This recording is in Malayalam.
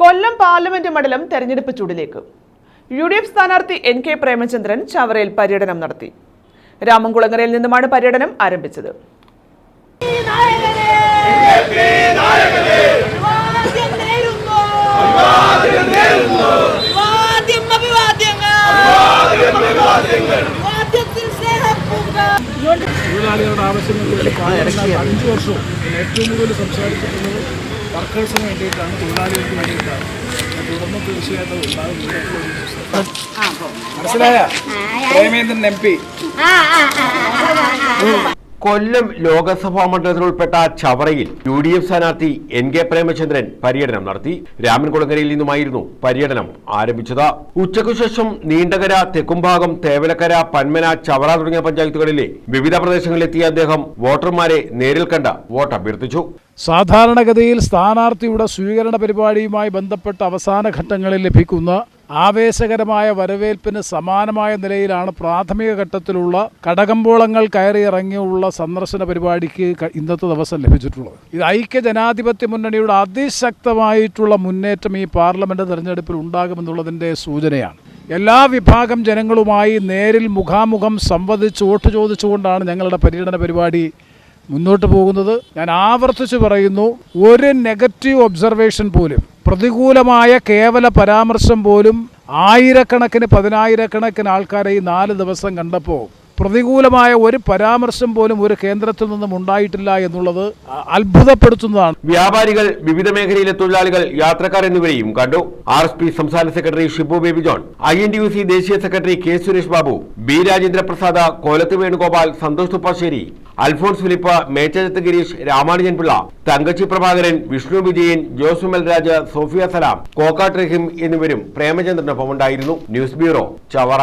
കൊല്ലം പാർലമെന്റ് മണ്ഡലം തെരഞ്ഞെടുപ്പ് ചൂടിലേക്ക്. യു ഡി എഫ് സ്ഥാനാർത്ഥി എൻ കെ പ്രേമചന്ദ്രൻ ചവറയിൽ പര്യടനം നടത്തി. രാമൻകുളങ്ങരയിൽ നിന്നുമാണ് പര്യടനം ആരംഭിച്ചത്. തൊഴിലാളികളുടെ ആവശ്യങ്ങളിൽ അഞ്ച് വർഷവും ഏറ്റവും കൂടുതൽ സംസാരിച്ചിട്ടുള്ളത് വർക്കേഴ്സിന് വേണ്ടിയിട്ടാണ് തൊഴിലാളികൾക്ക് വേണ്ടിയിട്ടാണ്. തുടർന്ന് തീർച്ചയായിട്ടും മനസ്സിലായ? Premendran M P. കൊല്ലം ലോകസഭാ മണ്ഡലത്തിൽ ഉൾപ്പെട്ട ചവറയിൽ യു ഡി എഫ് സ്ഥാനാർത്ഥി എൻ കെ പ്രേമചന്ദ്രൻ പര്യടനം നടത്തി. രാമൻകുളങ്ങരയിൽ നിന്നുമായിരുന്നു പര്യടനം ആരംഭിച്ചത്. ഉച്ചയ്ക്കു ശേഷം നീണ്ടകര തെക്കുംഭാഗം തേവലക്കര പന്മന ചവറ തുടങ്ങിയ പഞ്ചായത്തുകളിലെ വിവിധ പ്രദേശങ്ങളിലെത്തിയ അദ്ദേഹം വോട്ടർമാരെ നേരിൽ കണ്ട് വോട്ട് അഭ്യർത്ഥിച്ചു സാധാരണഗതിയിൽ സ്ഥാനാർത്ഥിയുടെ സ്വീകരണ പരിപാടിയുമായി ബന്ധപ്പെട്ട അവസാന ഘട്ടങ്ങളിൽ ലഭിക്കുന്ന ആവേശകരമായ വരവേൽപ്പിന് സമാനമായ നിലയിലാണ് പ്രാഥമിക ഘട്ടത്തിലുള്ള കടകമ്പോളങ്ങൾ കയറിയിറങ്ങിയുള്ള സന്ദർശന പരിപാടിക്ക് ഇന്നത്തെ ദിവസം ലഭിച്ചിട്ടുള്ളത്. ഇത് ഐക്യ ജനാധിപത്യ മുന്നണിയുടെ അതിശക്തമായിട്ടുള്ള മുന്നേറ്റം ഈ പാർലമെന്റ് തെരഞ്ഞെടുപ്പിൽ ഉണ്ടാകുമെന്നുള്ളതിന്റെ സൂചനയാണ്. എല്ലാ വിഭാഗം ജനങ്ങളുമായി നേരിൽ മുഖാമുഖം സംവദിച്ച് വോട്ട് ചോദിച്ചുകൊണ്ടാണ് ഞങ്ങളുടെ പര്യടന പരിപാടി മുന്നോട്ട് പോകുന്നത്. ഞാൻ ആവർത്തിച്ച് പറയുന്നു ഒരു നെഗറ്റീവ് ഒബ്സർവേഷൻ പോലും പ്രതികൂലമായ കേവല പരാമർശം പോലും ആയിരക്കണക്കിന് പതിനായിരക്കണക്കിന് ആൾക്കാരെ ഈ നാല് ദിവസം കണ്ടപ്പോൾ പ്രതികൂലമായ ഒരു പരാമർശം പോലും ഒരു കേന്ദ്രത്തിൽ നിന്നും ഉണ്ടായിട്ടില്ല എന്നുള്ളത് അത്ഭുതപ്പെടുത്തുന്നതാണ്. വ്യാപാരികൾ വിവിധ മേഖലയിലെ തൊഴിലാളികൾ യാത്രക്കാർ എന്നിവരെയും കണ്ടു. ആർ എസ് പി സംസ്ഥാന secretary Shibu Baby John I N U C ദേശീയ secretary K Suresh Babu B Rajendra Prasad Kolath Venugopal Santhosh Thuppassery Alphonse Philip Mecharath Girish Ramanujan Pillai Thankachi Prabhakaran Vishnu Vijayan Jose Raja Sophia Salam Kokkat Rahim എന്നിവരും പ്രേമചന്ദ്രനൊപ്പം ഉണ്ടായിരുന്നു ന്യൂസ് ബ്യൂറോ ചവറ.